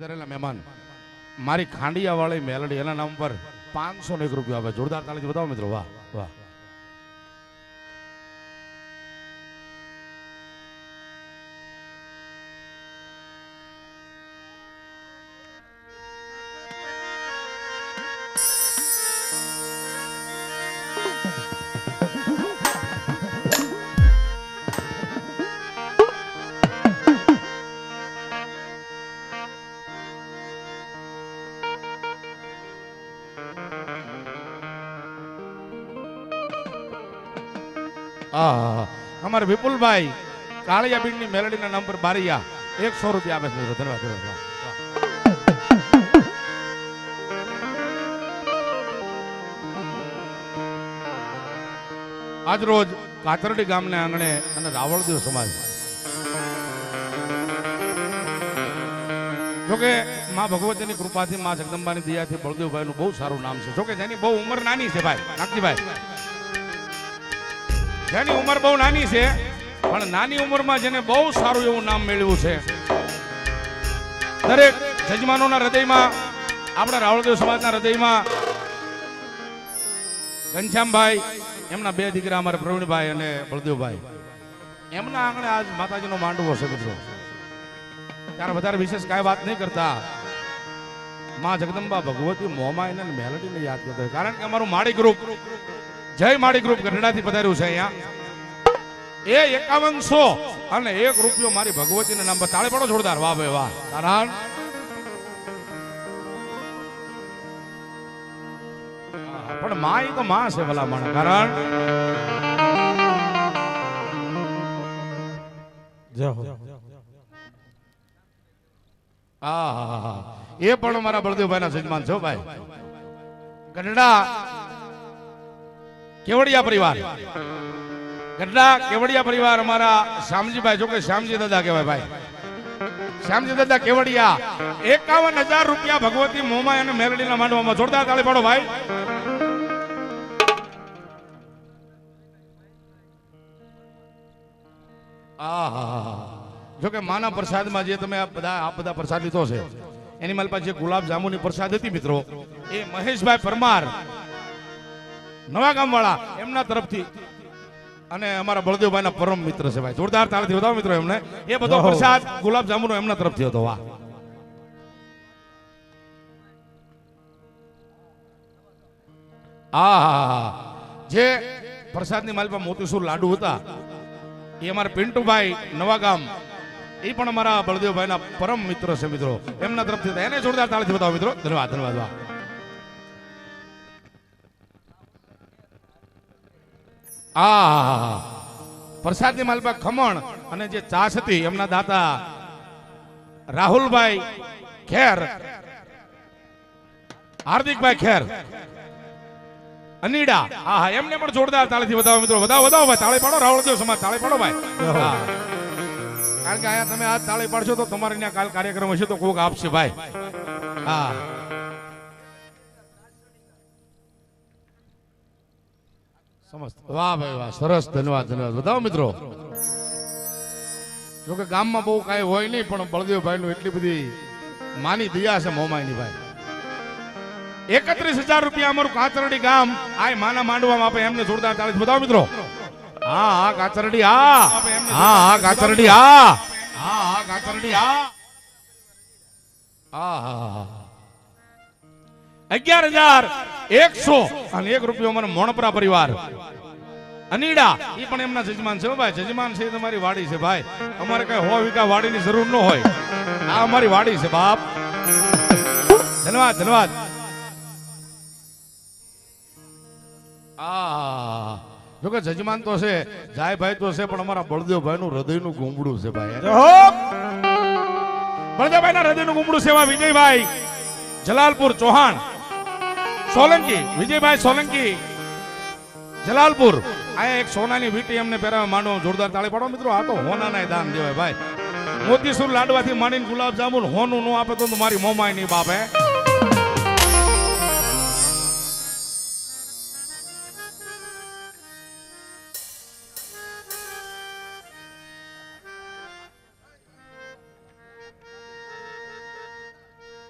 પધારેલા મહેમાન. મારી ખાંડિયા વાળી મેલડી, એના નામ પર પાંચસો ને એક રૂપિયા આવે. જોરદાર તાળીથી બતાવો મિત્રો. વાહ વાહ. અમારે વિપુલભાઈ કાળિયા બીડની મેલડીના નામ પર બારિયા એકસો રૂપિયા આપે ધન્યવાદ ધન્યવાદ વાહ. આજ રોજ કાતરડી ગામને આંગણે અને રાવળદેવ સમાજ. જોકે માં ભગવતીની કૃપાથી, માં જગદંબાની દયાથી, બળદેવભાઈનું બહુ સારું નામ છે. જોકે જેની બહુ ઉંમર નાની છે ભાઈ, નાગજીભાઈ. જેની ઉંમર બહુ નાની છે, પણ નાની ઉંમરમાં જેને બહુ સારું એવું નામ મેળવ્યું છે. દરેક જજમાનોના હૃદયમાં, આપણા રાવળદેવ સમાજના હૃદયમાં, ઘનશ્યામભાઈ, એમના બે દીકરા અમારા પ્રવીણભાઈ અને બળદેવભાઈ. એમના આંગણે આજ માતાજીનો માંડવો છે મિત્રો. ત્યારે વધારે વિશેષ કાંઈ વાત નહીં કરતા. માં જગદંબા ભગવતી મોમાં અને મેલડીને યાદ કરતો કારણ કે અમારું માળી ગ્રુપ જય માળી ગ્રુપ ગઢડાથી પધાર્યું છે અહીંયા. એ એકાવનસો અને એક રૂપિયો મારી ભગવતીના નામ પર પડો જોરદાર. વાહ ભાઈ વાહ. કારણ પણ માં તો માં છે ભલા માણસ કારણ. એ પણ મારા બળદેવભાઈ ના સજમાન છો ભાઈ. ગઢડા કેવડિયા પરિવાર? ગઢડા, કેવડિયા પરિવાર અમારા શ્યામજીભાઈ, જોકે શ્યામજી દાદા કહેવાય ભાઈ. શ્યામજી દાદા કેવડિયા? એકાવન હજાર રૂપિયા ભગવતી મોમાય અને મેલડીના માંડવામાં જોરદાર તાળી પાડો ભાઈ. આહાહા. જોકે માના પ્રસાદમાં જે તમે આ બધા આ બધા પ્રસાદ લીધો છે, એની મારી પાસે ગુલાબ ગુલાબ જાંબુની પ્રસાદ હતી મિત્રો, એ મહેશભાઈ પરમાર નવા ગામ વાળા એમના તરફથી. અને અમારા બળદેવભાઈના પરમ મિત્ર છે ભાઈ. જોરદાર તાળથી બતાવો મિત્રો એમને. એ બધો પ્રસાદ ગુલાબ જાંબુનો એમના તરફથી હતો. વાહ. આ જે પ્રસાદની મારી પાસે મોતીસૂર લાડુ હતા એ અમારા પિન્ટુભાઈ નવા ગામ એ પણ અમારા બળદેવભાઈના પરમ મિત્ર છે મિત્રો. એમના તરફથી એને જોરદાર તાળથી બતાવો મિત્રો. ધન્યવાદ ધન્યવાદ. વાહ. આ પ્રસાદની માલપા ખમણ અને જે ચાસ હતી એમના દાતા રાહુલભાઈ ખેર. હાર્દિકભાઈ ખેર. અનીડા. હા હા એમને પણ જોરદાર તાળીથી વધાવો મિત્રો. વધાવો વધાવો ભાઈ. તાળી પાડો રાવળદેવ સમાજ. તાળી પાડો ભાઈ. કારણ કે અહીંયા તમે આજ તાળી પાડશો તો તમારે ત્યાં કાલ કાર્યક્રમ હશે તો કોક આપશે ભાઈ. હા. વાહ ભાઈ વાહ, સરસ, ધન્યવાદ ધન્યવાદ. બતાવો મિત્રો. જોકે ગામમાં બહુ કાંઈ હોય નહીં, પણ બળદેવભાઈ નું એટલી બધી માની દયા છે મોમાઈની ભાઈ. એકત્રીસ હજાર રૂપિયા અમારું કાચરડી ગામ આ માના માંડવામાં આપે એમને જોરદાર તાળી. બતાવો મિત્રો. હા હા કાચરડી હા. હા હા કાચરડી હા. હા હા કાચરડી હા હા હા હા. અગિયાર હજાર એકસો અને એક રૂપિયો મને મોણપરા પરિવાર. અનીડા એ પણ એમના જજમાન છે હો ભાઈ. જજમાન છે તમારી વાડી છે ભાઈ. અમારે કઈ હો વીઘા વાડીની જરૂર ન હોય. આ અમારી વાડી છે બાપ. ધન્યવાદ ધન્યવાદ. આ જોકે જજમાન તો છે જાય ભાઈ તો છે પણ અમારા બળદેવભાઈ નું હૃદયનું ગુમડું છે ભાઈ. બળદેવભાઈ ના હૃદયનું ગુંબડું છે એમાં વિજયભાઈ. જલાલપુર ચૌહાણ. સોલંકી, વિજયભાઈ સોલંકી. જલાલપુર. આ એક સોનાની વીટી અમને પહેરાવા માંડો જોરદાર તાળી પાડો. મિત્રો, આ તો હોનાના દાન દેવાય ભાઈ. મોતીસુર લાડવાથી માંડીને ગુલાબ જાંબુ હોનું નો આપે તો મારી મોમાય નહીં બાપે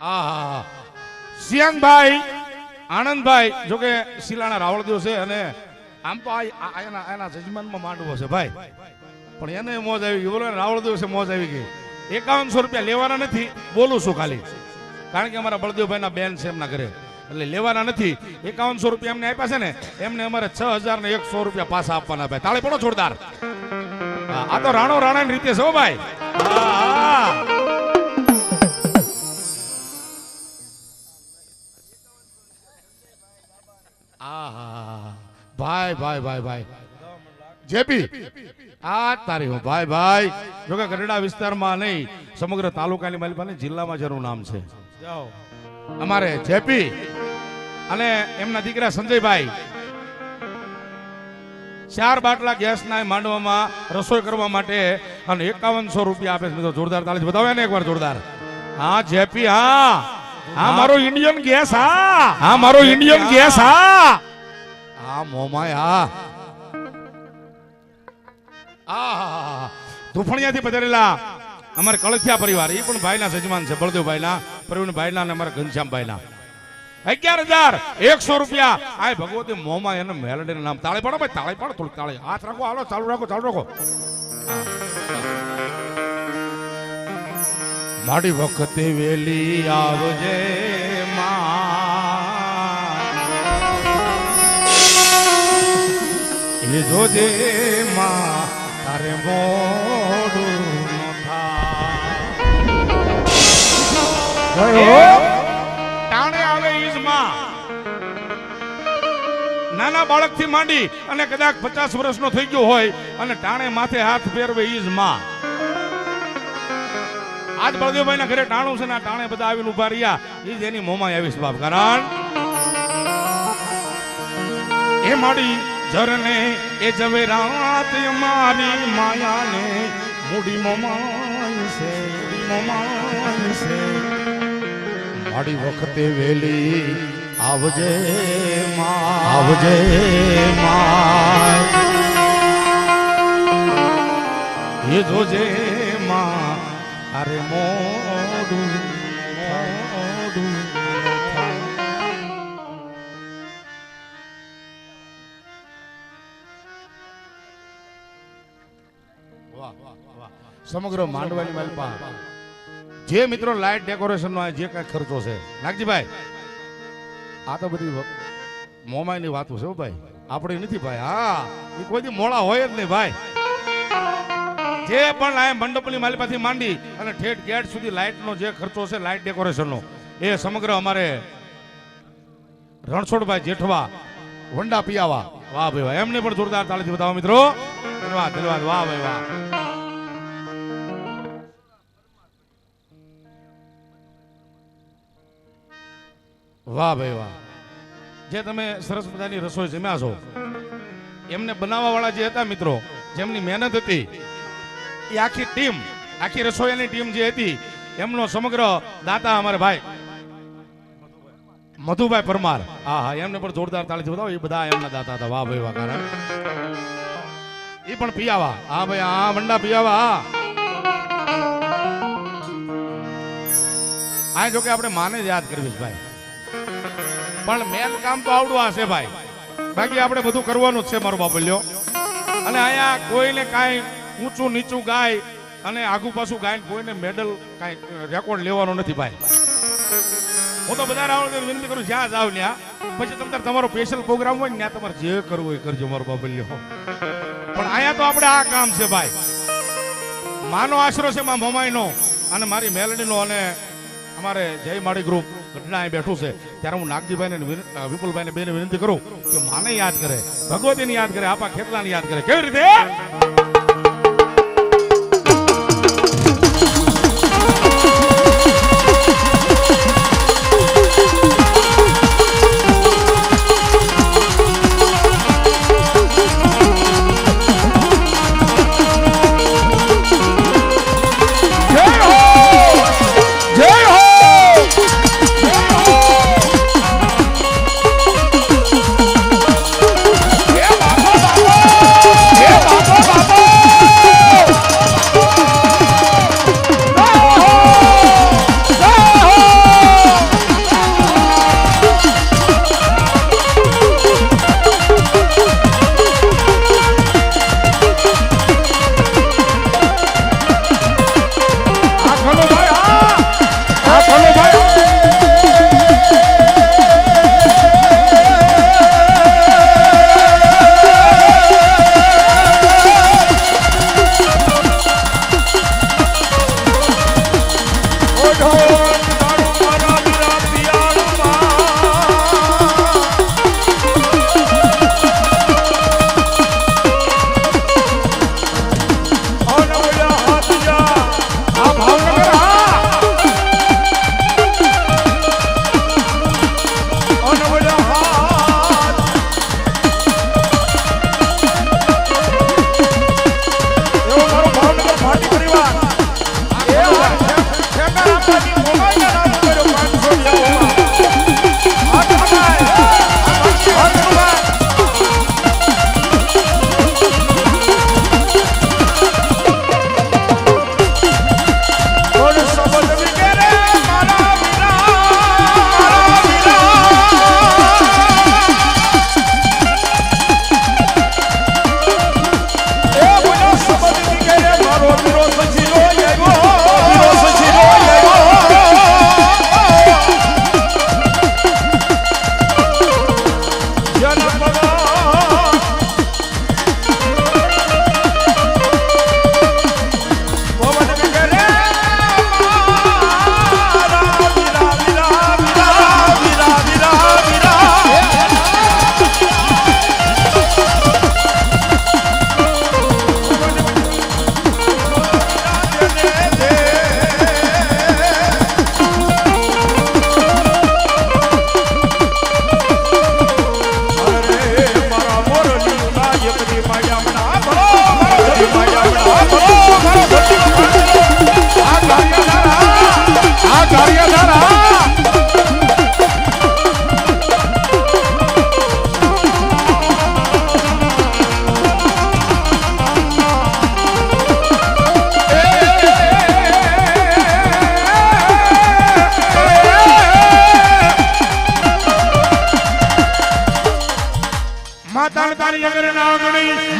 આહા. સિયાંગભાઈ આનંદભાઈ જો કે શિલાના રાવળ દિવસે અને આમ તો આ એના જજમાનમાં માંડવો છે ભાઈ. પણ એને મોજ આવી ગઈ. બોલો ને, રાવળ દિવસે મોજ આવી ગઈ. એકાવનસો રૂપિયા લેવાના નથી. બોલું છું ખાલી. કારણ કે અમારા બળદેવભાઈના બેન છે એમના ઘરે. એટલે લેવાના નથી. એકાવનસો રૂપિયા એમને આપ્યા છે ને એમને અમારે છ હજાર ને એકસો રૂપિયા પાછા આપવાના ભાઈ. તાળે પડો જોરદાર. આ તો રાણો રાણાની રીતે છે ભાઈ. હા, હા. ભાઈ ભાઈ ભાઈ ભાઈ. જેપી. આ તારી હું ભાઈ ભાઈ. જોકે ગરડા વિસ્તારમાં નહીં સમગ્ર તાલુકાની મારી પાસે જિલ્લામાં જેનું નામ છે. અમારે જેપી અને એમના દીકરા સંજયભાઈ. ચાર બાટલા ગેસના માંડવામાં રસોઈ કરવા માટે અને એકાવનસો રૂપિયા આપે છે. જોરદાર તાળી બતાવે ને એકવાર જોરદાર. હા જેપી હા. હા મારો ઇન્ડિયન ગેસ હા. હા મારો ઇન્ડિયન ગેસ હા. હા મોમાય હા આહાહાહા. ધુફણિયાથી પધારેલા અમારે કળથિયા પરિવાર એ પણ ભાઈના સજમાન છે, બળદેવભાઈના, પ્રવીણભાઈના અને અમારા ઘનશ્યામભાઈના. અગિયાર હજાર એકસો રૂપિયા. આ ભગવતી, મોમાં એને મેલડી નામ. તાળે પડો ભાઈ, તાળે પડો થોડું તાળે. હાથ રાખો, હાલો, ચાલુ રાખો ચાલુ રાખો. માડી વખતે વેલી આવજે. એ જોજે માં તારે મોડું ટાણે આવે ઈજમાં નાના બાળકથી માંડી અને કદાચ પચાસ વર્ષનો થઈ ગયો હોય અને ટાણે માથે હાથ ફેરવે ઈજમાં. આજ બળદેવભાઈ ના ઘરે ટાણું છે ને ટાણે બધા આવીને ઊભા રહ્યા. ઈજ જ એની મોમાં આવીશ બાપ. કારણ એ માડી ઝરને એ જવે રાત મારી માયાને મૂડી મોમાય છે મોમાય છે. માડી વખતે વેલી આવજે માં આવજે માં એ જોજે માં અરે મોડું મોડું. સમગ્ર માંડવાની માલપા જે મિત્રો લાઇટ ડેકોરેશન નો જે કઈ ખર્ચો છે. નાગજીભાઈ, આ તો બધી મોમાઈ ની વાતો છે ભાઈ. આપણે નથી ભાઈ. હા, એ કોઈ મોડા હોય જ નહીં ભાઈ. જે પણ આ મંડપની માલિપાથી માંડી અને ઠેઠ ગેટ સુધી લાઇટનો જે ખર્ચો છે લાઇટ ડેકોરેશનનો એ સમગ્ર અમારે રણછોડભાઈ જેઠવા, વંડા પિયાવા. વાહ ભાઈ વાહ. એમને પણ જોરદાર તાળીથી બતાવો મિત્રો. ધન્યવાદ ધન્યવાદ. વાહ ભાઈ વાહ. વાહ ભાઈ વાહ. જે તમે સરસ મજાની રસોઈ જમ્યા છો. એમને બનાવવા વાળા જે હતા મિત્રો, જેમની મહેનત હતી, એ આખી ટીમ, આખી રસોઈયાની ટીમ જે હતી, એમનો સમગ્ર દાતા અમારે ભાઈ, મધુભાઈ પરમાર. હા હા એમને પણ જોરદાર તાળીથી બતાવો એ બધા એમના દાતા હતા. વાહ ભાઈ વાહ, કારણ. એ પણ પિયાવા. હા ભાઈ, હા, મંડા પિયાવા, હા. આ જો આપણે માને જ યાદ કરવી ભાઈ. પણ મેન કામ તો આવડું હશે ભાઈ. બાકી આપણે બધું કરવાનું જ છે મારો બાપલ્યો. અને અહીંયા કોઈને કાંઈ ઊંચું નીચું ગાય અને આગુ પાછું ગાય કોઈને મેડલ કાંઈ રેકોર્ડ લેવાનો નથી ભાઈ. હું તો બધા આવડે વિનંતી કરું જ્યાં જાવ ત્યાં પછી તમે તમારો સ્પેશિયલ પ્રોગ્રામ હોય ને, ત્યાં તમારે જે કરવું એ કરજો મારો બાપલ્યો. પણ અહીંયા તો આપણે આ કામ છે ભાઈ. માનો આશરો છે મારા મોમાઈનો અને મારી મેલડીનો અને અમારે જય માળી ગ્રુપ ઘટના અહીં બેઠું છે. ત્યારે હું નાગજીભાઈને ને વિન- અ, વિપુલભાઈને બેને વિનંતી કરું કે માને યાદ કરે ભગવતીને યાદ કરે આપા ખેતલાને યાદ કરે. કેવી રીતે?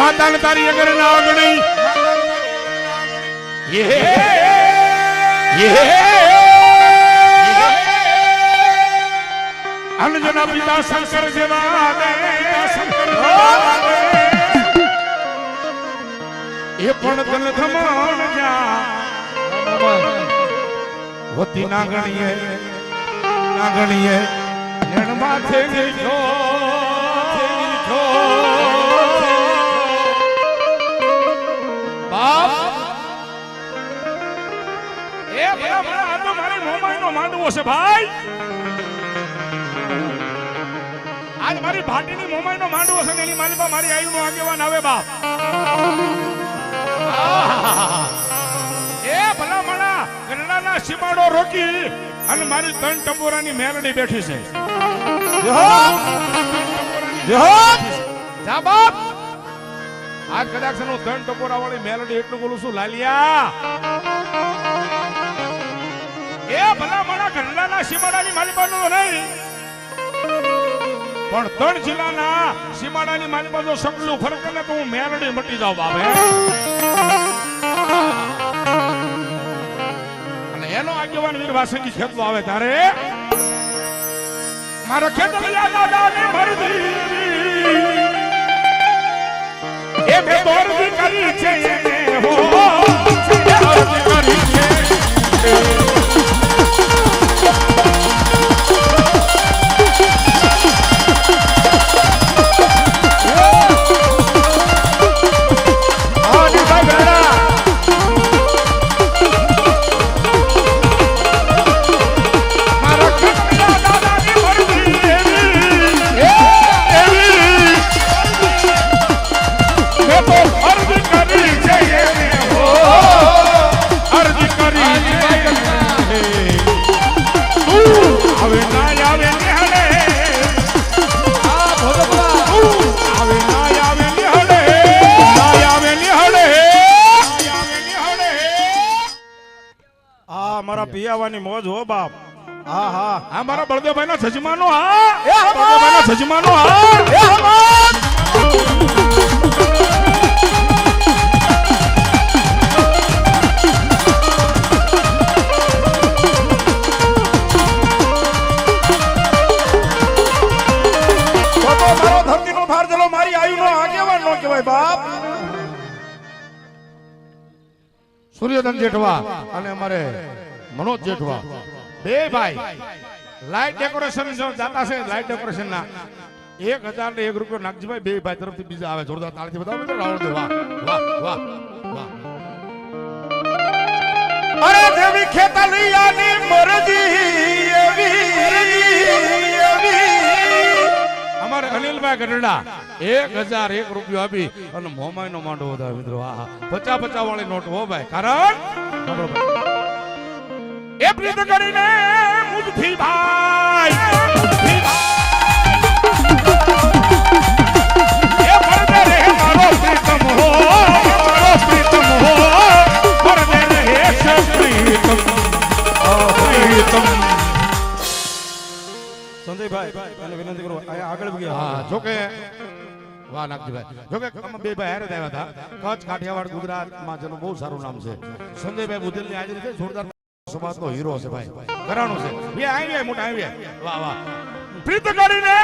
માતાને તારી અગર ના ગણી યે યે પિતા શંકર જેવા. એ પણ તન થમણ જા હોતી ના ગણીએ ના ગણીએ નીઠો નીઠો મારી મોમાઈનો માંડવો છે ભાઈ? આજ મારી ભાટીની મોમાઈનો માંડવો છે ને એની માલિકા મારી આયુનો આગેવાન આવે બાપ. એ ભલા મણા ગરડાના સીમાડો રોકી અને મારી ત્રણ ટપોરાની મેલડી બેઠી છે. બાપ! આજ કદાચ હું ત્રણ ટપોરા વાળી મેલડી એટલું બોલું છું, લાલિયા! એ ભલા મણા ગરડાના સીમાડાની માલિકાનો નહીં. પણ ત્રણ જિલ્લાના સીમાડાની માલિકા જો સગલું ફરક કરે તો હું મેરડી મટી જાઉં બાબે અને એનો આગેવાન વીર વાસંગી ખેતલો આવે તારે. મારા ખેતલિયા દાદાને મરદી. એ મેં દોરદી કરી છે હો. હો બાપ. હા હા. આ મારા બળદેવભાઈ ના જજમાનો હા બળદેવભાઈ ના જજમાનો હા. તો તો મારો ધરતીનો ભાર જલો મારી આયુનો આગેવાન નો કહેવાય બાપ. સૂર્યધન જેઠવા અને અમારે મનોજ જેઠવા. બે ભાઈ. લાઈટ ડેકોરેશન જાતા છે લાઇટ ડેકોરેશન ના. એક હજાર ને એક રૂપિયો નાગજીભાઈ બે ભાઈ તરફથી બીજા આવે. જોરદાર તાળથી બતાવો મિત્રો રાવણ વાહ વાહ વાહ અરે દેવી ખેતલિયાની મરજી એવી એવી. અમારે અનિલભાઈ ગઢડા એક હજાર એક રૂપિયો આપી અને મોમાઈ નો માંડવો વધારે, મિત્રો. આહા પચા પચા વાળી નોટ હો ભાઈ, કારણ? એ પ્રીત કરીને મુજથી ભાઈ મુજથી ભાઈ. સંજયભાઈ અને વિનંતી કરું, અહીંયા આગળ બી હા, જોકે, વાહ, નાગજીભાઈ. જોકે અમે બે ભાઈ હારે આવ્યા હતા. કચ્છ, કાઠિયાવાડ, ગુજરાતમાં જેનું બહુ સારું નામ છે. સંજયભાઈ બુધેલની હાજરી છે, જોરદાર સમાજનો હીરો છે ભાઈ. ઘરાણું છે. બે આવી મોટા આવી વાહ વાહ. પ્રીત કરીને.